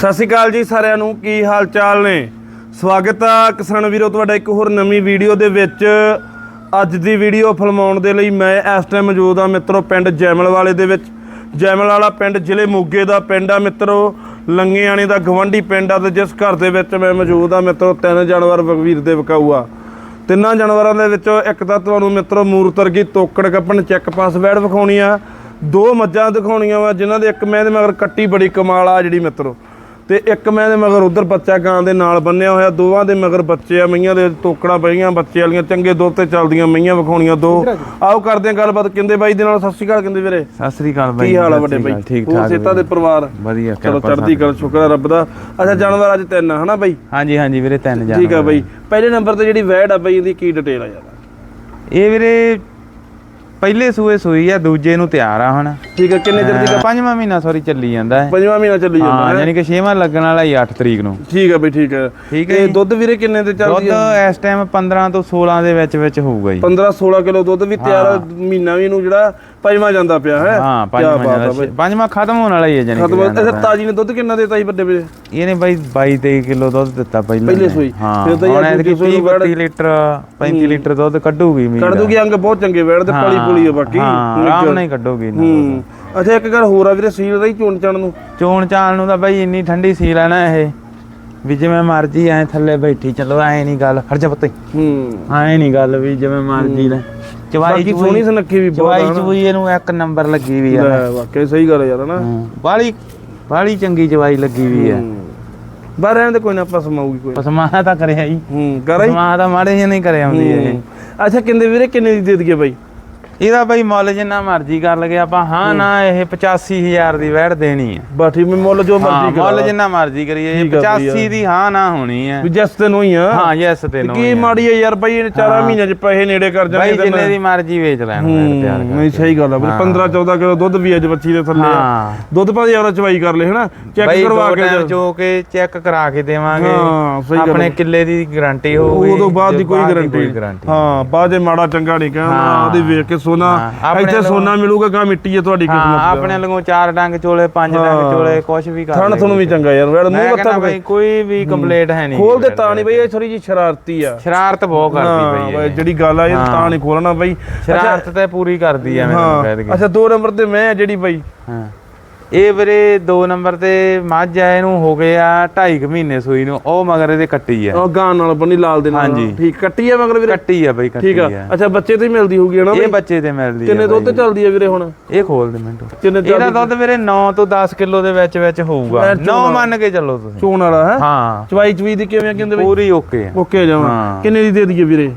ਸਤਿ ਸ਼੍ਰੀ ਅਕਾਲ ਜੀ ਸਾਰਿਆਂ ਨੂੰ, ਕੀ ਹਾਲ ਚਾਲ ਨੇ? ਸਵਾਗਤ ਆ ਕਿਸਾਨ ਵੀਰੋ, ਤੁਹਾਡਾ ਇੱਕ ਹੋਰ ਨਵੀਂ ਵੀਡੀਓ ਦੇ ਵਿੱਚ। ਅੱਜ ਦੀ ਵੀਡੀਓ ਫਿਲਮਾਉਣ ਦੇ ਲਈ ਮੈਂ ਇਸ ਟਾਈਮ ਮੌਜੂਦ ਆ ਮਿੱਤਰੋ, ਪਿੰਡ ਜੈਮਲ ਵਾਲੇ ਦੇ ਵਿੱਚ। ਜੈਮਲ ਵਾਲਾ ਪਿੰਡ, ਜ਼ਿਲ੍ਹੇ ਮੋਗੇ ਦਾ ਪਿੰਡ ਆ ਮਿੱਤਰੋ। ਲੰਗੇਆਣੇ ਦਾ ਗਵੰਡੀ ਪਿੰਡ ਆ ਤੇ ਜਿਸ ਘਰ ਦੇ ਵਿੱਚ ਮੈਂ ਮੌਜੂਦ ਆ ਮਿੱਤਰੋ, ਤਿੰਨ ਜਾਨਵਰ ਵਗਵੀਰ ਦੇ ਵਿਕਾਊ ਆ ਤਿੰਨਾਂ ਜਾਨਵਰਾਂ ਦੇ ਵਿੱਚੋਂ ਇੱਕ ਤਾਂ ਤੁਹਾਨੂੰ ਮਿੱਤਰੋ ਮੂਰਤ ਵਰਗੀ ਤੋਕੜ ਕੱਪਣ, ਚੈੱਕ ਪਾਸ ਵੈੜ ਵਿਖਾਉਣੀ ਆ। ਦੋ ਮੱਝਾਂ ਦਿਖਾਉਣੀਆਂ ਵਾ, ਜਿਨ੍ਹਾਂ ਦੇ ਇੱਕ ਮੈਂ ਦੇ ਮਗਰ ਕੱਟੀ ਬੜੀ ਕਮਾਲ ਆ ਜਿਹੜੀ ਮਿੱਤਰੋ। ਤੇ ਇੱਕ ਮੈਂ ਦੇ ਮਗਰ ਉਧਰ ਬੱਚਾ ਗਾਂ ਦੇ ਨਾਲ ਬੰਨਿਆ ਹੋਇਆ ਦੋਵਾਂ ਦੇ ਮਗਰ ਬੱਚੇ ਆ ਮਈਆਂ ਦੇ ਤੋਕੜਾਂ ਪਈਆਂ ਬੱਚੇ ਵਾਲੀਆਂ ਚੰਗੇ ਦੁੱਧ ਤੇ ਚੱਲਦੀਆਂ ਮਈਆਂ ਵਿਖਾਉਣੀਆਂ ਦੋ। ਆਓ ਕਰਦੇ ਆ ਗੱਲਬਾਤ ਕਿੰਦੇ ਬਾਈ ਦੇ ਨਾਲ? ਸਤਿ ਸ਼੍ਰੀ ਅਕਾਲ ਕਿੰਦੇ ਵੀਰੇ? ਸਤਿ ਸ੍ਰੀ ਅਕਾਲ ਬਾਈ ਕੀ ਹਾਲ ਆ ਵੱਡੇ ਬਾਈ? ਠੀਕ ਠਾਕ ਸੇਤਾ ਦੇ ਪਰਿਵਾਰ? ਵਧੀਆ ਚਲੋ ਚੜ੍ਹਦੀ ਕਲ ਸ਼ੁਕਰ ਆ ਰੱਬ ਦਾ। ਅੱਛਾ ਜਾਨਵਰ ਅੱਜ ਤਿੰਨ ਹਨਾ ਬਾਈ? ਹਾਂਜੀ ਹਾਂਜੀ ਵੀਰੇ ਤਿੰਨ ਜਾਨ ਠੀਕ ਆ ਬਾਈ। ਪਹਿਲੇ ਨੰਬਰ ਤੇ ਜਿਹੜੀ ਵੈੜ ਆ ਬਾਈ ਇਹਦੀ ਕੀ ਡਿਟੇਲ ਆ ਯਾਰ? ਇਹ ਵੀਰੇ ਪਹਿਲੇ ਸੂਏ ਸੂਈ ਆ ਦੂਜੇ ਨੂੰ ਤਿਆਰ ਆ ਹੁਣ। ਠੀਕ ਆ ਕਿੰਨੇ ਚਿਰ ਦੀ ਪੰਜਵਾਂ ਮਹੀਨਾ ਸੌਰੀ ਚੱਲੀ ਜਾਂਦਾ ਹੈ। ਪੰਜਵਾਂ ਮਹੀਨਾ ਚੱਲੀ ਜਾਂਦਾ ਹਾਂ ਹੈ। ਯਾਨੀ ਕਿ ਛੇਵਾਂ ਲੱਗਣ ਵਾਲਾ ਹੀ 8 ਤਰੀਕ ਨੂੰ। ਠੀਕ ਆ ਬਈ ਠੀਕ ਆ। ਠੀਕ ਹੈ। ਦੁੱਧ ਵੀਰੇ ਕਿੰਨੇ ਤੇ ਚੱਲਦੀ ਦੁੱਧ ਆ? ਇਸ ਟਾਈਮ 15 ਤੋਂ 16 ਦੇ ਵਿੱਚ ਵਿੱਚ ਹੋਊਗਾ ਜੀ। 15 16 ਕਿਲੋ ਦੁੱਧ ਵੀ ਤਿਆਰ ਮਹੀਨਾ ਵੀ ਨੂੰ ਜਿਹੜਾ ਪੰਜਵਾਂ ਜਾਂਦਾ ਪਿਆ ਹੈ। ਹਾਂ ਆ ਪੰਜਵਾਂ ਬਾਈ। ਪੰਜਵਾਂ ਖਤਮ ਹੋਣ ਵਾਲਾ ਹੀ ਹੈ ਜਾਨੀ ਖਤਮ ਅੱਛਾ ਤਾਜੀ ਨੇ ਦੁੱਧ ਕਿੰਨਾ ਦੇਤਾ ਸੀ ਵੱਡੇ ਵੀਰੇ? ਇਹਨੇ ਬਾਈ 22 23 ਕਿਲੋ ਦੁੱਧ ਦਿੱਤਾ ਪਹਿਲਾਂ ਪਹਿਲੇ। ਸੂਈ। ਹਾਂ ਫਿਰ ਤਾਂ ਯਾਰ ਹੁਣ ਦੂਜੀ ਇਹਦੀ ਸੂਈ 30 ਵੜ- 32 ਲੀਟਰ 35 ਲੀਟਰ ਦੁੱਧ ਕੱਢੂਗੀ ਮੀਂਹ ਕੱਢ ਦੂਗੀ ਅੰਗ ਬਹੁਤ ਚੰਗੇ ਵੈੜ ਤੇ ਪਲੀ ਪੁਲੀ ਆ ਬਾਕੀ। ਹਾਂ ਆਰਾਮ ਨਾਲ ਹੀ ਕੱਢੂਗੀ। ਹੂੰ। ਅੱਛਾ ਇੱਕ ਗੱਲ ਹੋਰ ਆ ਵੀਰੇ ਸੀਲ ਰਹੀ ਚੋਣ ਚਣ ਨੂੰ। ਚੋਣ ਚਾਲ ਨੂੰ ਤਾਂ ਬਾਈ ਇੰਨੀ ਠੰਡੀ ਸੀ ਲੈਣਾ ਇਹ ਵੀ ਜਿਵੇਂ ਮਰਜ਼ੀ ਐ ਥੱਲੇ ਬੈਠੀ। ਚਲੋ ਐ ਨਹੀਂ ਗੱਲ। ਹਰ ਜਾ ਪੱਤੇ। ਹੂੰ। ਐ ਨਹੀਂ ਗੱਲ ਵੀ ਜਿਵੇਂ ਮਰਜ਼ੀ ਲੈ ਚਵਾਈ ਬਾਕੀ ਸੋਹਣੀ ਸੁਨੱਖੀ ਵੀ ਬਹੁਤ ਚਵਾਈ ਆ ਨਾ। ਚਵੂਈ ਇਹਨੂੰ ਇੱਕ ਨੰਬਰ ਲੱਗੀ ਵੀ ਆ। ਲੈ ਵਾਕਈ ਸਹੀ ਗੱਲ ਆ ਯਾਰ ਨਾ? ਬਾਲੀ ਬਾਲੀ ਚੰਗੀ ਚਵਾਈ ਲੱਗੀ ਵੀ ਆ। ਬਾਹਰ ਰਹਿਣ ਕੋਈ ਨਾ ਆਪਾਂ ਸਮਾਊਗੀ ਕੋਈ ਪਸਮਾ ਤਾਂ ਕਰਿਆ ਜੀ ਹੂੰ ਕਰ ਪਸਮਾ ਤਾਂ ਮਾੜੇ ਜਿਹੇ ਨਹੀਂ ਕਰਿਆ ਹੁੰਦੀ ਇਹ। ਅੱਛਾ ਕਿੰਦੇ ਵੀਰੇ ਕਿੰਨੇ ਦੀ ਦੇ ਦਈਏ ਬਾਈ? ਇਹਦਾ ਬਾਈ ਮੁੱਲ ਜਿੰਨਾ ਮਰਜ਼ੀ ਕਰ ਲਗੇ ਆਪਾਂ ਹਾਂ ਨਾ ਇਹ 85000 ਦੀ ਵੈੜ ਦੇਣੀ ਆ। ਬਾਠੀ ਮੈਂ ਮੁੱਲ ਜੋ ਮਰਜ਼ੀ ਮੁੱਲ ਕਰਾ ਜਿੰਨਾ ਮਰਜ਼ੀ ਕਰੀਏ ਇਹ ਠੀਕ ਆ ਬਈ। 85 ਦੀ ਹਾਂ ਨਾ ਹੋਣੀ ਹੈ ਵੀ ਜਸ ਤੇ ਨੂੰ ਹੀ ਆ। ਹਾਂ ਯੈਸ ਤੇ ਨੋ ਕੀ ਮਾੜੀ ਆ ਯਾਰ ਬਾਈ ਇਹਨੇ ਚਾਰਾਂ ਮਹੀਨਿਆਂ ਚ ਪੈਸੇ ਨੇੜੇ ਕਰ ਬਾਈ ਜਾਣਗੇ ਜਿੰਨੇ ਦੀ ਮਰਜ਼ੀ ਵੇਚ ਲੈਣ ਹੂੰ, ਨਹੀਂ ਸਹੀ ਗੱਲ ਆ ਬਈ 15 14 ਕਿਲੋ ਦੁੱਧ ਵੀ ਅੱਜ ਬੱਚੀ ਦੇ ਥੱਲੇ ਆ। ਹਾਂ। ਦੁੱਧ ਭਾਜੀ ਆਵਰਾ ਚਵਾਈ ਕਰ ਲੈ ਹਨਾ? ਚੈੱਕ ਬਾਈ ਕਰਵਾ ਦੋ ਕੇ ਜੋ ਕੇ ਚੈੱਕ ਕਰਾ ਕੇ ਦੇਵਾਂਗੇ। ਹਾਂ, ਸਹੀ ਗੱਲ ਆਪਣੇ ਕਿੱਲੇ ਦੀ ਗਾਰੰਟੀ ਹੋਊਗੀ ਉਦੋਂ ਬਾਅਦ ਦੀ ਕੋਈ ਗਾਰੰਟੀ ਹਾਂ ਬਾਅਦ ਦੇ ਮਾੜਾ ਚੰਗਾ ਨਹੀਂ ਕਹਿਣਾ। ਉਹਦੀ ਵੇਖ ਕੇ ਸੋਨਾ ਹਾਂ, ਆਪਣੇ ਇੱਥੇ ਸੋਨਾ ਮਿਲੂਗਾ ਗਾ ਮਿੱਟੀ ਹੈ ਤੁਹਾਡੀ ਹਾਂ ਕਿਸਮਤ ਆਪਣੇ ਲਗੋਂ ਚਾਰ ਡੰਗ ਚੋਲੇ ਪੰਜ ਡੰਗ ਚੋਲੇ ਕੁਝ ਵੀ ਕਰ ਥਣ ਤੁਹਾਨੂੰ ਵੀ ਚੰਗਾ ਯਾਰ ਮੈਂ ਮੂੰਹ ਕਹਿੰਦਾ ਬੱਤਾ ਬਾਈ ਕੋਈ ਵੀ ਕੰਪਲੀਟ ਹੈ ਨਹੀਂ ਖੋਲ ਦੇ ਤਾਂ ਨਹੀਂ ਬਈ ਇਹ ਥੋੜੀ ਜੀ ਸ਼ਰਾਰਤੀ ਆ। ਸ਼ਰਾਰਤ ਬਹੁਤ ਕਰਦੀ ਹਾਂ ਬਈ ਬਈ ਇਹ ਜਿਹੜੀ ਗੱਲ ਆ ਇਹ ਤਾਂ ਨਹੀਂ ਖੋਲਣਾ ਬਈ। ਸ਼ਰਾਰਤ ਤੇ ਪੂਰੀ ਕਰਦੀ ਆ ਮੈਨੂੰ ਕਹਿ ਹਾਂ ਦਈਏ ਅੱਛਾ ਦੋ ਨੰਬਰ ਤੇ ਮੈਂ ਆ ਜਿਹੜੀ ਬਈ। ਹਾਂ। ਇਹ ਵੀਰੇ 2 ਨੰਬਰ ਤੇ ਮੱਝ ਆ ਇਹਨੂੰ ਹੋ ਗਏ ਆ 2.5 ਮਹੀਨੇ ਸੂਈ ਨੂੰ ਉਹ ਮਗਰ ਇਹਦੇ ਕੱਟੀ ਆ। ਉਹ ਗਾਂ ਨਾਲ ਬੰਨੀ ਲਾਲ ਦੇ ਨਾਲ। ਠੀਕ ਕੱਟੀ ਆ ਮਗਰ ਵੀਰੇ? ਕੱਟੀ ਆ ਬਈ ਕੱਟੀ ਆ। ਅੱਛਾ ਬੱਚੇ ਤੇ ਹੀ ਮਿਲਦੀ ਹੋਊਗੀ ਹਨਾ ਇਹ ਬੱਚੇ ਤੇ ਮਿਲਦੀ ਆ ਕਿੰਨੇ ਦੁੱਧ। ਚੱਲਦੀ ਆ ਵੀਰੇ ਹੁਣ? ਇਹ ਖੋਲ ਦੇ ਮਿੰਟੋ। ਕਿੰਨੇ ਇਹਦਾ ਦੁੱਧ ਵੀਰੇ 9 ਤੋਂ 10 ਕਿਲੋ ਦੇ ਵਿੱਚ ਵਿੱਚ ਹੋਊਗਾ। 9 ਮੰਨ ਕੇ ਚੱਲੋ ਤੁਸੀਂ। ਚੋਣ ਵਾਲਾ ਹੈ? ਹਾਂ। ਚਵਾਈ ਚਵੀ ਦੀ ਕਿਵੇਂ ਕਹਿੰਦੇ ਬਈ? ਪੂਰੀ ਓਕੇ ਆ। ਓਕੇ ਜਾਵਾਂ। ਕਿੰਨੇ ਦੀ ਦੇ ਦਈਏ ਵੀਰੇ?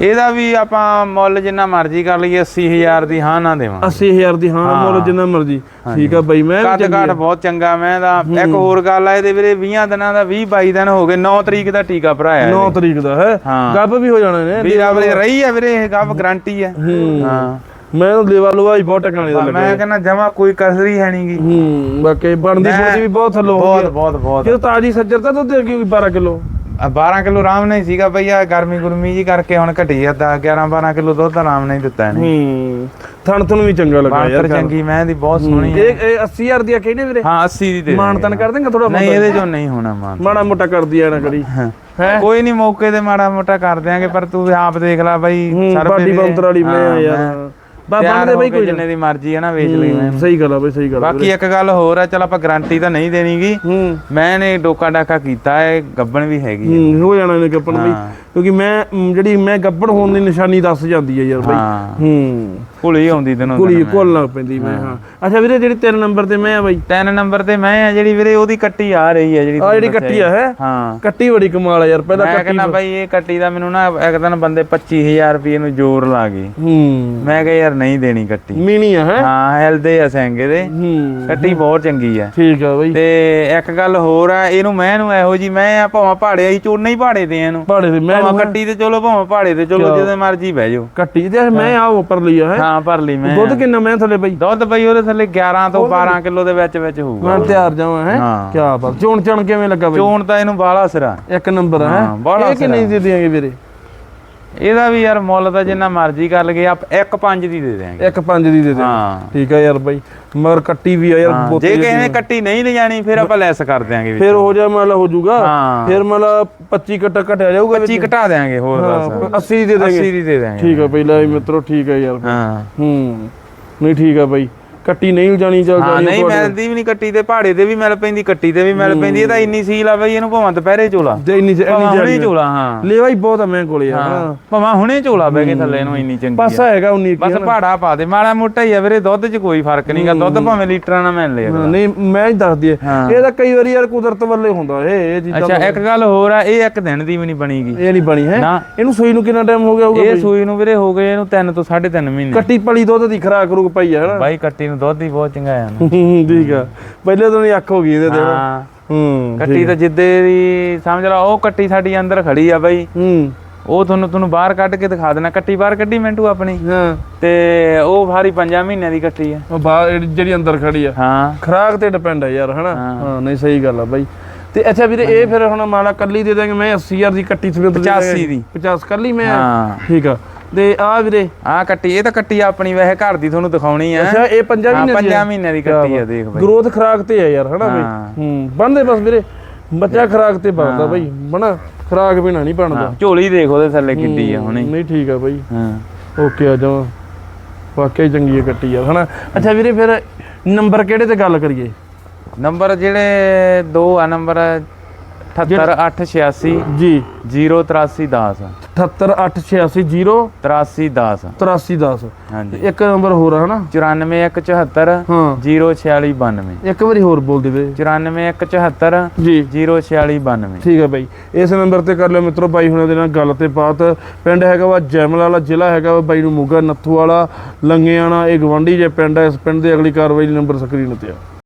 ਇਹਦਾ ਵੀ ਆਪਾਂ ਮੁੱਲ ਜਿੰਨਾ ਮਰਜ਼ੀ ਕਰ ਲਈਏ 80000 ਦੀ ਹਾਂ ਨਾ ਦੇਵਾਂ 80000 ਦੀ ਹਾਂ ਮੁੱਲ ਜਿੰਨਾ ਮਰਜ਼ੀ। ਠੀਕ ਆ ਬਈ ਮੈਂ ਕੱਦ ਕਾਠ ਬਹੁਤ ਚੰਗਾ ਮੈਂ ਦਾ ਇੱਕ ਹੋਰ ਗੱਲ ਆ ਇਹਦੇ ਵੀਰੇ 20 ਦਿਨਾਂ ਦਾ 20 22 ਦਿਨ ਹੋ ਗਏ 9 ਤਰੀਕ ਦਾ ਟੀਕਾ ਭਰਾਇਆ 9 ਤਰੀਕ ਦਾ ਹੈ। ਗੱਭ ਵੀ ਹੋ ਜਾਣੇ ਨੇ ਵੀ ਰੱਬ ਦੀ ਰਹੀ ਆ ਵੀਰੇ ਇਹ ਗੱਭ ਗਾਰੰਟੀ ਆ। ਹੂੰ। ਮੈਂ ਤਾਂ ਲੇਵਾ ਲਵਾ ਹੀ ਬਹੁਤ ਟਕਾਣੇ ਦਾ ਲੱਗਾ ਮੈਂ ਕਹਿੰਦਾ ਜਮਾ ਕੋਈ ਕਸਰੀ ਹੈ ਨਹੀਂਗੀ ਹੂੰ ਬਾਕੀ ਬਣਦੀ ਬੋਤੀ ਵੀ ਬਹੁਤ ਥੱਲੋਂ ਬਹੁਤ ਗਈ ਬਹੁਤ ਬਹੁਤ ਜਦੋਂ ਤਾਜੀ ਸੱਜਰ ਤਾਂ ਦੁੱਧ ਅੱਗੇ 12 ਕਿਲੋ। ਆ 12 ਕਿਲੋ ਆਰਾਮ ਨਹੀਂ ਸੀਗਾ ਭਈਆ ਗਰਮੀ ਗੁਰਮੀ ਜੀ ਕਰਕੇ ਹੁਣ ਘਟੀ ਆ 10 11 12 ਕਿਲੋ ਦੁੱਧ ਆਰਾਮ ਨਹੀਂ ਦਿੱਤਾ ਇਹਨੇ। ਹੂੰ ਥਣ ਤੁਹਾਨੂੰ ਵੀ ਚੰਗਾ ਲੱਗਾ ਯਾਰ ਬਾਂਤਰ ਚੰਗੀ ਮੈਂ ਦੀ ਬਹੁਤ ਸੋਹਣੀ ਆ ਇਹ ਇਹ 80000 ਦੀ ਆ ਕਿਹਨੇ ਵੀਰੇ? ਹਾਂ 80 ਦੀ ਦੇ ਮਾਨ ਤਨ ਕਰ ਦੇਂਗਾ ਥੋੜਾ ਨਹੀਂ ਇਹਦੇ ਚੋਂ ਨਹੀਂ ਹੋਣਾ ਮਾਨ ਮਾੜਾ ਮੋਟਾ ਕਰਦੀ ਆ ਨਾ ਕਰੀ। ਹਾਂ। ਹੈ? ਕੋਈ ਨਹੀਂ ਮੌਕੇ ਤੇ ਮਾੜਾ ਮੋਟਾ ਕਰ ਦਿਆਂਗੇ ਪਰ ਤੂੰ ਆਪ ਦੇਖ ਲੈ ਬਾਈ ਸਰਵੇ ਬਾਡੀ ਬਾਉਂਤਰ ਵਾਲੀ ਮੈਂ ਆ ਹਾਂ, ਯਾਰ। ਬਾ ਤਿਆਰ ਬਣਦੇ ਹੋ ਬਈ ਕੋਈ ਜਿੰਨੇ ਦੀ ਮਰਜ਼ੀ ਹੈ ਨਾ ਵੇਚ ਲਈ ਮੈਂ। ਸਹੀ ਗੱਲ ਆ ਬਈ ਸਹੀ ਗੱਲ ਬਾਕੀ ਇੱਕ ਗੱਲ ਹੋਰ ਆ ਚਲ ਆਪਾਂ ਗਾਰੰਟੀ ਤਾਂ ਨਹੀਂ ਦੇਣੀਗੀ। ਮੈਂ ਨੇ ਡੋਕਾ ਡਾਕਾ ਕੀਤਾ ਹੈ ਗੱਬਣ ਵੀ ਹੈਗੀ। ਹੂੰ ਹੋ ਜਾਣਾ ਇਹਨੇ ਗੱਪਣ ਬਈ। ਕਿਉਂਕਿ ਮੈਂ ਮ, ਜਿਹੜੀ ਮੈਂ ਗੱਪਣ ਹੋਣ ਦੀ ਨਿਸ਼ਾਨੀ ਦੱਸ ਜਾਂਦੀ ਹੈ ਯਾਰ ਬਈ। ਹਾਂ। ਭੁਲੀ ਆਉਂਦੀ ਦਿਨੋਂ ਕੁੜੀ ਕੋਲ ਲੱਗ ਪੈਂਦੀ ਮੈਂ ਹਾਂ। ਅੱਛਾ ਵੀਰੇ ਜਿਹੜੀ ਤਿੰਨ ਨੰਬਰ ਤੇ ਮੈਂ ਆ ਬਈ। ਤਿੰਨ ਨੰਬਰ ਤੇ ਮੈਂ ਆ ਜਿਹੜੀ ਵੀਰੇ ਉਹਦੀ ਕੱਟੀ ਆ ਰਹੀ ਹੈ ਜਿਹੜੀ ਆ ਜਿਹੜੀ ਕੱਟੀ ਆ ਹੈ? ਹਾਂ। ਕੱਟੀ ਬੜੀ ਕਮਾਲ ਆ ਯਾਰ ਪਹਿਲਾਂ ਮੈਂ ਕੱਟੀ ਕਹਿੰਦਾ ਬਾਈ ਇਹ ਕੱਟੀ ਦਾ ਮੈਨੂੰ ਨਾ ਇੱਕ ਦਿਨ ਬੰਦੇ 25000 ਰੁਪਏ ਨੂੰ ਜ਼ੋਰ ਲਾ ਗਏ। ਹੂੰ। ਮੈਂ ਕਿਹਾ ਯਾਰ ਨਹੀਂ ਦੇਣੀ ਕੱਟੀ। ਮੀਣੀ ਆ ਹੈ? ਹਾਂ ਹਿਲਦੇ ਆ ਸਿੰਘ ਇਹਦੇ। ਹੂੰ। ਕੱਟੀ ਬਹੁਤ ਚੰਗੀ ਆ। ਠੀਕ ਆ ਬਈ। ਤੇ ਇੱਕ ਗੱਲ ਹੋਰ ਆ ਇਹਨੂੰ ਮੈਂ ਨੂੰ ਇਹੋ ਜੀ ਮੈਂ ਆ ਭਾਵੇਂ ਪਹਾੜੇ ਅਸੀਂ ਚੋਰ ਨਹੀਂ ਪਹਾੜੇ ਦੇ ਇਹਨੂੰ। ਪਾੜੇ ਤੇ ਮੈਂ ਭਾਵੇਂ ਕੱਟੀ ਤੇ ਚਲੋ ਭਾਵੇਂ ਪਹਾੜੇ ਤੇ ਚਲੋ ਜਿਹਦੇ ਮਰਜ਼ੀ ਬਹਿ ਜਾਓ। ਕੱਟੀ ਤੇ ਮੈਂ ਆ ਉੱਪਰ ਲਈ ਆ ਹੈ? ਹਾਂ ਭਰ ਲਈ ਮੈਂ ਦੁੱਧ ਕਿੰਨਾ ਮੈਂ ਥੱਲੇ ਬਈ? ਦੁੱਧ ਬਈ ਉਹਦੇ ਥੱਲੇ 11 ਤੋਂ 12 ਕਿਲੋ ਦੇ ਵਿੱਚ ਵਿੱਚ ਹੋਊਗਾ। ਮੈਂ ਤਿਆਰ ਜਾਵਾਂ ਹੈ? ਹਾਂ। ਕੀ ਬਾਤ ਚੋਣ ਚਣ ਕਿਵੇਂ ਲੱਗਾ ਬਈ? ਚੋਣ ਤਾਂ ਇਹਨੂੰ ਬਾਲਾ ਸਿਰਾ। ਇੱਕ ਨੰਬਰ ਹੈ? ਇਹ ਕਿੰਨੇ ਦੀ ਦਿਆਂਗੇ ਵੀਰੇ? ਇਹਦਾ ਵੀ ਯਾਰ ਮੁੱਲ ਤਾਂ ਜਿੰਨਾ ਮਰਜ਼ੀ ਕਰ ਲਗੇ ਆਪ 1.5 ਦੀ ਦੇ ਇੱਕ ਪੰਜ ਦੀ ਦੇ ਦੇ ਹਾਂ। ਠੀਕ ਆ ਯਾਰ ਬਾਈ ਮਗਰ ਕੱਟੀ ਵੀ ਆ ਯਾਰ ਹਾਂ, ਬੋਤੀ ਜੇ ਕਿਸੇ ਨੇ ਕੱਟੀ ਨਹੀਂ ਲਿਜਾਣੀ ਫਿਰ ਆਪਾਂ ਲੈਸ ਕਰ ਦਿਆਂਗੇ ਵਿੱਚ। ਫਿਰ ਹੋ ਜਾ ਮਤਲਬ ਹੋ ਜਾਊਗਾ। ਹਾਂ। ਫਿਰ ਮਤਲਬ 25 ਕੱਟਾ ਘਟਿਆ ਜਾਊਗਾ 25 ਘਟਾ ਦਿਆਂਗੇ ਹੋਰ ਦੱਸ। 80 ਦੀ ਦੇ 80 ਦਾਂਗੇ ਦੀ ਦੇ ਦਿਆਂਗੇ। ਠੀਕ ਆ ਪਹਿਲਾਂ ਮਿੱਤਰੋ ਠੀਕ ਆ ਯਾਰ। ਹਾਂ। ਹੂੰ। ਨਹੀਂ ਠੀਕ ਆ ਬਾਈ। ਕੱਟੀ ਨਹੀਂ ਜਾਣੀ ਚੱਲ ਹਾਂ ਜਾਣੀ ਨਹੀਂ ਮਿਲਦੀ ਵੀ ਨਹੀਂ ਕੱਟੀ ਤੇ ਪਹਾੜੇ ਤੇ ਵੀ ਮਿਲ ਪੈਂਦੀ ਕੱਟੀ ਤੇ ਵੀ ਮਿਲ ਪੈਂਦੀ ਇਹ ਤਾਂ ਇੰਨੀ ਸੀਲ ਆ ਬਈ ਇਹਨੂੰ ਭਾਵੇਂ ਦੁਪਹਿਰੇ ਚੋਲਾ। ਤੇ ਇੰਨੀ ਇੰਨੀ ਭਾਵੇਂ ਹੁਣੇ ਚੋਲਾ ਹਾਂ। ਲੈ ਬਾਈ ਬਹੁਤ ਆ ਮੈਂ ਕੋਲੇ ਯਾਰ। ਹਾਂ ਭਾਵੇਂ ਹੁਣੇ ਚੋਲਾ ਬਹਿ ਕੇ ਥੱਲੇ ਨੂੰ ਇੰਨੀ ਚੰਗੀ ਆ। ਪਾਸਾ ਹੈਗਾ 19 ਬਸ ਪਹਾੜਾ ਪਾ ਦੇ ਮਾੜਾ ਮੋਟਾ ਹੀ ਆ ਵੀਰੇ ਦੁੱਧ 'ਚ ਕੋਈ ਫ਼ਰਕ ਨਹੀਂਗਾ ਦੁੱਧ ਭਾਵੇਂ ਲੀਟਰਾਂ ਨਾਲ ਮਿਲ ਲਿਆ ਨਹੀਂ ਮੈਂ ਹੀ ਦੱਸਦੀ ਹਾਂ। ਇਹ ਤਾਂ ਕਈ ਵਾਰੀ ਯਾਰ ਕੁਦਰਤ ਵੱਲੇ ਹੁੰਦਾ ਇਹ ਇਹ ਚੀਜ਼ਾਂ ਅੱਛਾ ਇੱਕ ਗੱਲ ਹੋਰ ਆ ਇਹ ਇੱਕ ਦਿਨ ਦੀ ਵੀ ਨਹੀਂ ਬਣੀਗੀ। ਇਹ ਨਹੀਂ ਬਣੀ ਹੈ? ਨਾ। ਇਹਨੂੰ ਸੂਈ ਨੂੰ ਕਿੰਨਾ ਟਾਈਮ ਹੋ ਗਿਆ ਹੋਊਗਾ ਇਹ ਸੂਈ ਨੂੰ ਵੀਰੇ ਹੋ ਗਏ ਇਹਨੂੰ 3 ਤੋਂ 3.5 ਮਹੀਨੇ। ਕੱਟੀ ਪਲੀ ਦੁੱਧ ਦੀ ਖਰਾਕ ਰੂਕ ਪਈ ਆ ਹਨਾ? ਬਾਈ ਕੱਟੀ ਨੂੰ ਦੁੱਧ ਹੀ ਬਹੁਤ ਚੰਗਾ ਆ ਨਾ। ਠੀਕ ਆ। ਪਹਿਲੇ ਤੋਂ ਹੀ ਅੱਖ ਹੋ ਗਈ ਇਹਦੇ ਤੇ। ਹਾਂ। ਹੂੰ ਕੱਟੀ ਤਾਂ ਜਿੱਦੇ ਦੀ ਸਮਝ ਲਾ ਉਹ ਕੱਟੀ ਸਾਡੀ ਅੰਦਰ ਖੜੀ ਆ ਬਾਈ। ਹੂੰ। ਉਹ ਤੁਹਾਨੂੰ ਤੁਹਾਨੂੰ ਬਾਹਰ ਕੱਢ ਕੇ ਦਿਖਾ ਦੇਣਾ। ਕੱਟੀ ਬਾਹਰ ਕੱਢੀ ਮਿੰਟੂ ਆਪਣੀ। ਹਾਂ। ਤੇ ਉਹ ਭਾਰੀ 5 ਮਹੀਨਿਆਂ ਦੀ ਕੱਟੀ ਆ। ਉਹ ਬਾਹਰ ਜਿਹੜੀ- ਅੰਦਰ ਖੜੀ ਆ। ਹਾਂ। ਖਰਾਕ ਤੇ ਡਿਪੈਂਡ ਹੈ ਯਾਰ ਹਨਾ? ਹਾਂ। ਨਹੀਂ ਸਹੀ ਗੱਲ ਆ ਬਾਈ। ਤੇ ਅੱਛਾ ਵੀਰੇ ਇਹ ਫਿਰ ਹੁਣ ਮਾਲਾ ਕੱਲੀ ਦੇ ਦਾਂਗੇ ਮੈਂ 80000 ਦੀ ਕੱਟੀ ਦੇ 85 ਦੀ। 50 ਕੱਲੀ ਮੈਂ? ਹਾਂ। ਠੀਕ ਆ। ਤੇ ਆ ਵੀਰੇ। ਆ ਕੱਟੀ ਇਹ ਤਾਂ ਕੱਟੀ ਆਪਣੀ ਵੈਸੇ ਘਰ ਦੀ ਤੁਹਾਨੂੰ ਦਿਖਾਉਣੀ ਆ। ਅੱਛਾ ਇਹ 5 ਹਾਂ ਮਹੀਨੇ ਦੀ 5 ਮਹੀਨਿਆਂ ਦੀ ਕੱਟੀ ਆ ਦੇਖ ਬਾਈ। ਗਰੋਥ ਖਰਾਕ ਤੇ ਹੈ ਯਾਰ ਹਨਾ ਬਈ? ਹਾਂ। ਹੂੰ ਬਣਦੇ ਬਸ ਵੀਰੇ। ਬੱਚਾ ਖਰਾਕ ਤੇ ਬਣਦਾ ਬਈ ਬਣਾ ਖਰਾਕ ਬਿਨਾ ਨਹੀਂ ਬਣਦਾ। ਹਾਂ ਝੋਲੀ ਦੇਖ ਉਹਦੇ ਥੱਲੇ ਕਿੱਡੀ ਆ ਹੁਣੇ। ਨਹੀਂ ਠੀਕ ਆ ਬਈ। ਹਾਂ। ਓਕੇ ਆ ਜਾਵਾਂ ਵਾਕਿਆ ਚੰਗੀ ਹੈ ਕੱਟੀ ਯਾਰ ਹਨਾ? ਅੱਛਾ ਵੀਰੇ ਫਿਰ ਨੰਬਰ ਕਿਹੜੇ ਤੇ ਗੱਲ ਕਰੀਏ? ਨੰਬਰ ਜਿਹੜੇ ਦੋ ਆ ਨੰਬਰ 78886 ਜੀ। 08310 78886 8310 8310 ਹਾਂਜੀ। ਇੱਕ ਨੰਬਰ ਹੋਰ ਆ ਹਨਾ? 94174 ਹਾਂ। 04692 ਇੱਕ ਵਾਰੀ ਹੋਰ ਬੋਲ ਦੇ ਵੀਰੇ 94174 ਜੀ। 04692 ਠੀਕ ਹੈ ਬਾਈ। ਇਸ ਨੰਬਰ ਤੇ ਕਰ ਲਿਓ ਮਿੱਤਰੋ ਬਾਈ ਹੁਣਾਂ ਦੇ ਨਾਲ ਗੱਲ ਤੇ ਬਾਤ। ਪਿੰਡ ਹੈਗਾ ਵਾ ਜੈਮਲ ਵਾਲਾ ਜ਼ਿਲ੍ਹਾ ਹੈਗਾ ਵਾ ਬਾਈ ਨੂੰ ਮੋਗਾ ਨੱਥੂ ਵਾਲਾ ਲੰਗਿਆਣਾ ਇਹ ਗਵੰਡੀ ਜੇ ਪਿੰਡ ਹੈ ਇਸ ਪਿੰਡ ਦੀ ਅਗਲੀ ਕਾਰਵਾਈ ਨੰਬਰ ਸਕਰੀਨ ਤੇ ਆ।